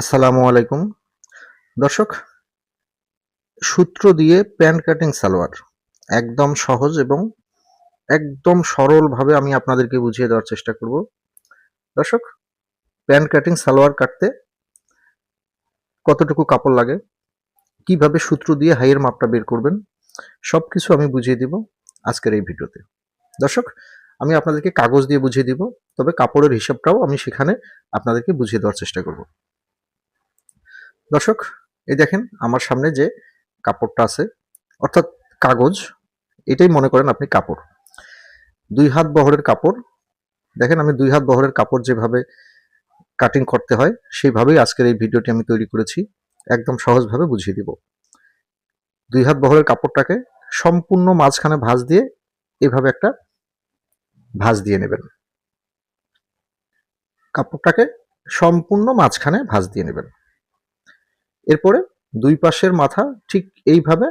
আসসালামু আলাইকুম। দর্শক, সূত্র দিয়ে প্যান্ট কাটিং সালোয়ার। একদম সহজ এবং একদম সরলভাবে আমি আপনাদেরকে বুঝিয়ে দেওয়ার চেষ্টা করব। দর্শক প্যান্ট কাটিং সালোয়ার কাটতে কতটুকু কাপড় লাগে, কীভাবে সূত্র দিয়ে হাইয়ের মাপটা বের করবেন সব কিছু আমি বুঝিয়ে দিব আজকের এই ভিডিওতে। দর্শক, আমি আপনাদেরকে কাগজ দিয়ে বুঝিয়ে দিব, তবে কাপড়ের হিসাবটাও আমি সেখানে আপনাদেরকে বুঝিয়ে দেওয়ার চেষ্টা করব। দর্শক, এই দেখেন আমার সামনে যে কাপড়টা আছে, অর্থাৎ কাগজ, এটাই মনে করেন আপনি কাপড়। দুই হাত বহরের কাপড়, দেখেন আমি দুই হাত বহরের কাপড় যেভাবে কাটিং করতে হয়, সেইভাবেই আজকের এই ভিডিওটি আমি তৈরি করেছি, একদম সহজভাবে বুঝিয়ে দিব। দুই হাত বহরের কাপড়টাকে সম্পূর্ণ মাঝখানে ভাঁজ দিয়ে এভাবে একটা ভাঁজ দিয়ে নেবেন। কাপড়টাকে সম্পূর্ণ মাঝখানে ভাঁজ দিয়ে নেবেন। এরপরে দুই পাশের মাথা ঠিক এইভাবে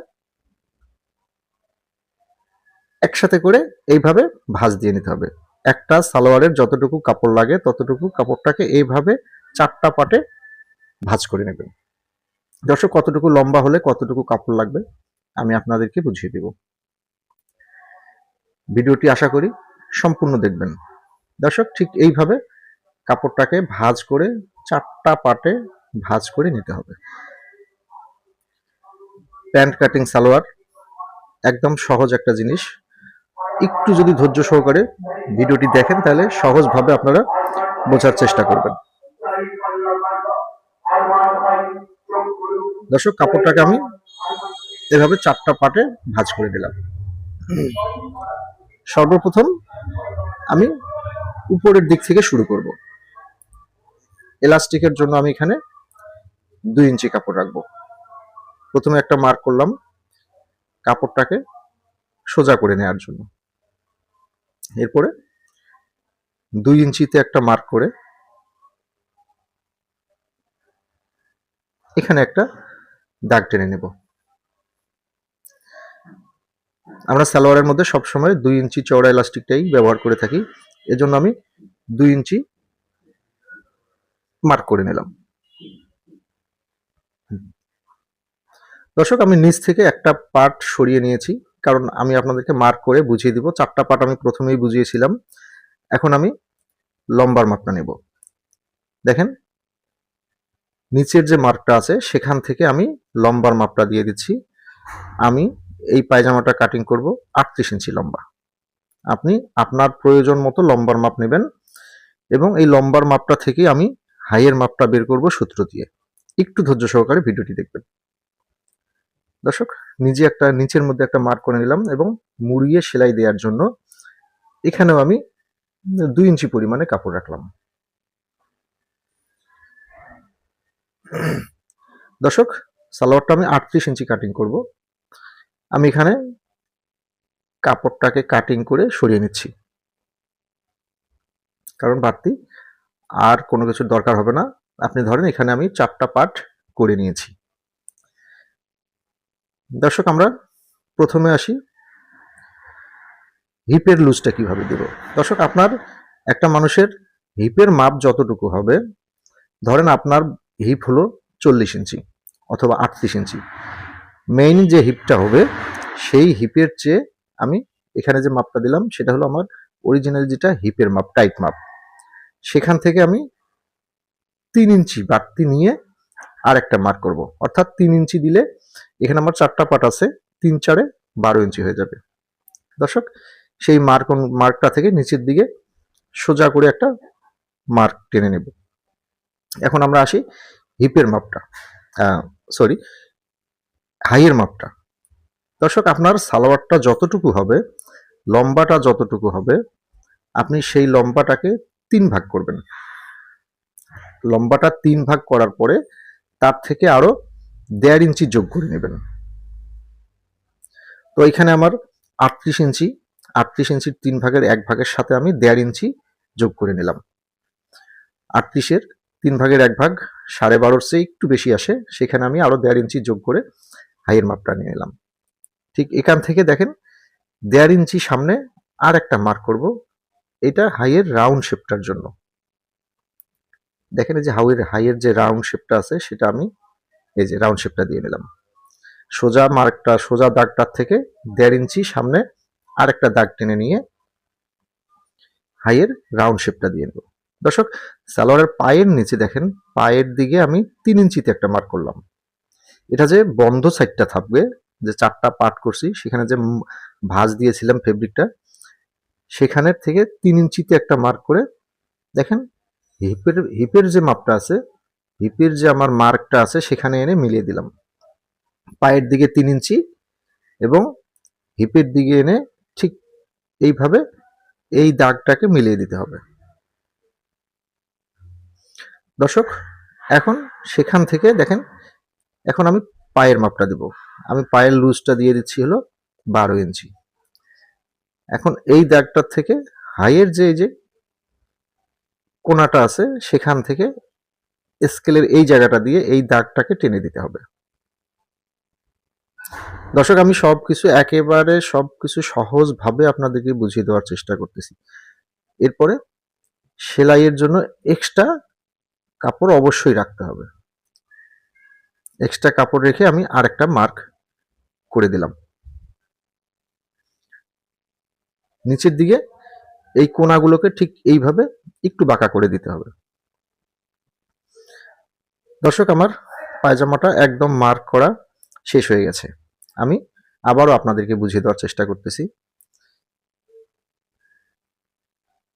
একসাথে করে এইভাবে ভাঁজ দিয়ে নিতে হবে। একটা সালোয়ারের যতটুকু কাপড় লাগে ততটুকু কাপড়টাকে এইভাবে চারটা পাটে ভাঁজ করে নেবেন। দর্শক, কতটুকু লম্বা হলে কতটুকু কাপড় লাগবে আমি আপনাদেরকে বুঝিয়ে দিব। ভিডিওটি আশা করি সম্পূর্ণ দেখবেন। দর্শক, ঠিক এইভাবে কাপড়টাকে ভাঁজ করে চারটা পাটে ভাঁজ করে নিতে হবে। প্যান্ট কাটিং সালোয়ার একদম সহজ একটা জিনিস। একটু যদি ধৈর্য সহকারে ভিডিওটি দেখেন তাহলে সহজভাবে আপনারা বোঝার চেষ্টা করবেন। দর্শক, কাপড়টাকে আমি এভাবে চারটা পাটে ভাঁজ করে দিলাম সর্বপ্রথম আমি উপরের দিক থেকে শুরু করব। এলাস্টিকের জন্য আমি এখানে দুই ইঞ্চি কাপড় রাখব। প্রথমে একটা মার্ক করলাম কাপড়টাকে সোজা করে নেওয়ার জন্য। এরপরে দুই ইঞ্চিতে একটা মার্ক করে এখানে একটা দাগ টেনে নেব। আমরা সালোয়ারের মধ্যে সবসময় দুই ইঞ্চি চওড়া এলাস্টিকটাই ব্যবহার করে থাকি। এজন্য আমি দুই ইঞ্চি মার্ক করে নিলাম। দর্শক, আমি নিচ থেকে একটা পার্ট সরিয়ে নিয়েছি, কারণ আমি আপনাদেরকে মার্ক করে বুঝিয়ে দিব। চারটা পার্ট আমি প্রথমেই বুঝিয়েছিলাম। এখন আমি লম্বার মাপটা নেব। দেখেন, নিচের যে মার্কটা আছে, সেখান থেকে আমি লম্বার মাপটা দিয়ে দিচ্ছি। আমি এই পায়জামাটা কাটিং করব আটত্রিশ ইঞ্চি লম্বা। আপনি আপনার প্রয়োজন মতো লম্বার মাপ নেবেন এবং এই লম্বার মাপটা থেকে আমি হাইয়ের মাপটা বের করব সূত্র দিয়ে। একটু ধৈর্য সহকারে ভিডিওটি দেখবেন। দর্শক, নিজে একটা নিচের মধ্যে একটা মার্ক করে নিলাম এবং মুড়িয়ে সেলাই দেওয়ার জন্য এখানেও আমি দুই ইঞ্চি পরিমাণে কাপড় রাখলাম। দর্শক, সালোয়ারটা আমি আটত্রিশ ইঞ্চি কাটিং করব। আমি এখানে কাপড়টাকে কাটিং করে সরিয়ে নিচ্ছি। কারণ বাড়তি আর কোনো কিছুর দরকার হবে না। আপনি ধরেন এখানে আমি চারটা পার্ট করে নিয়েছি। দর্শক, আমরা প্রথমে আসি। হিপের লুজটা কীভাবে দেব? দর্শক, আপনার একটা মানুষের হিপের মাপ যতটুকু হবে, ধরেন আপনার হিপ হলো চল্লিশ ইঞ্চি অথবা আটত্রিশ ইঞ্চি। মেইন যে হিপটা হবে, সেই হিপের চেয়ে আমি এখানে যে মাপটা দিলাম, সেটা হলো আমার অরিজিনাল যেটা হিপের মাপ টাইট মাপ। সেখান থেকে আমি তিন ইঞ্চি বাড়তি নিয়ে আর একটা মার্ক করব। অর্থাৎ তিন ইঞ্চি দিলে এখানে আমার চারটা পাট আছে, তিন চারে বারো ইঞ্চি হয়ে যাবে। দর্শক, সেই মার্ক মার্কটা থেকে নিচের দিকে সোজা করে একটা মার্ক টেনে নেব। এখন আমরা আসি হিপের মাপটা। সরি হাইয়ের মাপটা। দর্শক, আপনার সালোয়ারটা যতটুকু হবে, লম্বাটা যতটুকু হবে, আপনি সেই লম্বাটাকে তিন ভাগ করবেন। লম্বাটা তিন ভাগ করার পরে তার থেকে আরও দেড় ইঞ্চি যোগ করে নেবেন। তো এখানে আমার আটত্রিশ ইঞ্চি, আটত্রিশ ইঞ্চির তিন ভাগের এক ভাগের সাথে আমি দেড় ইঞ্চি যোগ করে নিলাম। আটত্রিশের তিন ভাগের এক ভাগ সাড়ে বারোর চেয়ে একটু বেশি আসে, সেখানে আমি আরও দেড় ইঞ্চি যোগ করে হাইয়ের মাপটা নিয়ে নিলাম। ঠিক এখান থেকে দেখেন, দেড় ইঞ্চি সামনে আর একটা মার্ক করব, এটা হাইয়ের রাউন্ড শেপটার জন্য। দেখেন এই যে হাউয়ের হাইয়ের যে রাউন্ড শেপটা আছে, সেটা আমি এই যে রাউন্ড শেপটা দিয়ে নিলাম। সোজা মার্কটা, সোজা দাগটার থেকে দেড় ইঞ্চি সামনে আরেকটা দাগ টেনে নিয়ে হাইয়ের রাউন্ড শেপটা দিয়ে নেব। দর্শক, সালোয়ারের পায়ের নিচে দেখেন, পায়ের দিকে আমি তিন ইঞ্চিতে একটা মার্ক করলাম। এটা যে বন্ধ সাইডটা থাকবে, যে চারটা পার্ট করছি, সেখানে যে ভাঁজ দিয়েছিলাম ফেব্রিকটা সেখানের থেকে তিন ইঞ্চিতে একটা মার্ক করে দেখেন হিপের হিপের যে মাপটা আছে, হিপের যে আমার মার্কটা আছে, সেখানে এনে মিলিয়ে দিলাম। পায়ের দিকে তিন ইঞ্চি এবং হিপের দিকে এনে ঠিক এইভাবে এই দাগটাকে মিলিয়ে দিতে হবে। দর্শক, এখন সেখান থেকে দেখেন, এখন আমি পায়ের মাপটা দেব। আমি পায়ের লুজটা দিয়ে দিচ্ছি হলো বারো ইঞ্চি। এখন এই দাগটার থেকে হাইয়ের যে, এই যে কোনাটা আছে সেখান থেকে স্কেলের এই জায়গাটা দিয়ে এই দাগটাকে টেনে দিতে হবে। দর্শক, আমি সব কিছু একেবারে সব কিছু সহজভাবে আপনাদেরকে বুঝিয়ে দেওয়ার চেষ্টা করতেছি। এরপরে সেলাইয়ের জন্য এক্সট্রা কাপড় অবশ্যই রাখতে হবে। এক্সট্রা কাপড় রেখে আমি আরেকটা মার্ক করে দিলাম। নিচের দিকে এই কোনাগুলোকে ঠিক এইভাবে একটু বাঁকা করে দিতে হবে। দর্শক, আমার পায়জামাটা একদম মার্ক করা শেষ হয়ে গেছে। আমি আবারও আপনাদেরকে বুঝিয়ে দেওয়ার চেষ্টা করতেছি।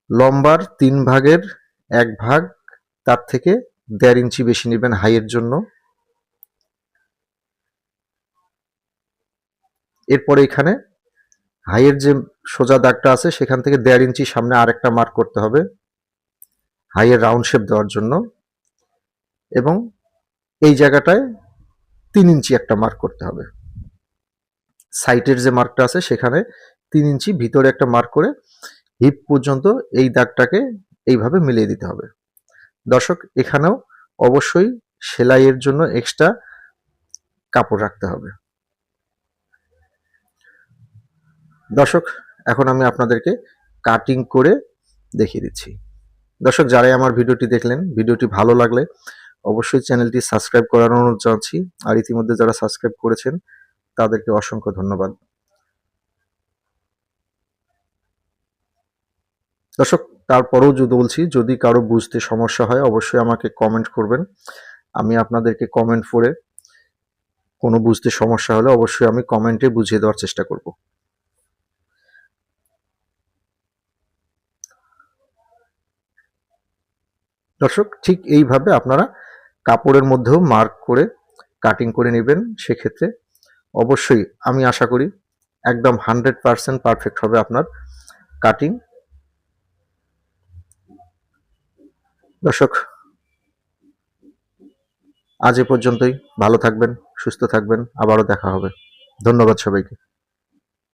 লম্বার তিন ভাগের এক ভাগ, তার থেকে দেড় ইঞ্চি বেশি নেবেন হাইয়ের জন্য। এরপরে এখানে হাইয়ের যে সোজা দাগটা আছে, সেখান থেকে দেড় ইঞ্চি সামনে আরেকটা মার্ক করতে হবে। হাইয়ের রাউন্ড শেপ দেওয়ার জন্য। এবং এই জায়গাটায় তিন ইঞ্চি একটা মার্ক করতে হবে। সাইটের যে মার্কটা আছে, সেখানে তিন ইঞ্চি ভিতরে একটা মার্ক করে হিপ পর্যন্ত এই দাগটাকে এইভাবে মিলিয়ে দিতে হবে। দর্শক, এখানেও অবশ্যই সেলাইয়ের জন্য এক্সট্রা কাপড় রাখতে হবে। দর্শক, এখন আমি আপনাদেরকে কাটিং করে দেখিয়ে দিচ্ছি। দর্শক, যারাই আমার ভিডিওটি দেখলেন, ভিডিওটি ভালো লাগলে অবশ্যই চ্যানেলটি সাবস্ক্রাইব করার অনুরোধ জানাচ্ছি। আর ইতিমধ্যে যারা সাবস্ক্রাইব করেছেন, তাদেরকে অসংখ্য ধন্যবাদ। দর্শক, তারপরেও যদি বলছি, যদি কারও বুঝতে সমস্যা হয়, অবশ্যই আমাকে কমেন্ট করবেন। আমি আপনাদেরকে কমেন্ট করে কোনো বুঝতে সমস্যা হলে অবশ্যই আমি কমেন্টে বুঝিয়ে দেওয়ার চেষ্টা করব। দর্শক, ঠিক এইভাবে আপনারা কাপড়ের মধ্যেও মার্ক করে কাটিং করে নেবেন সেক্ষেত্রে। অবশ্যই আমি আশা করি একদম হান্ড্রেড পারসেন্ট পারফেক্ট হবে আপনার কাটিং দর্শক, আজ এ পর্যন্তই। ভালো থাকবেন, সুস্থ থাকবেন। আবারও দেখা হবে। ধন্যবাদ সবাইকে।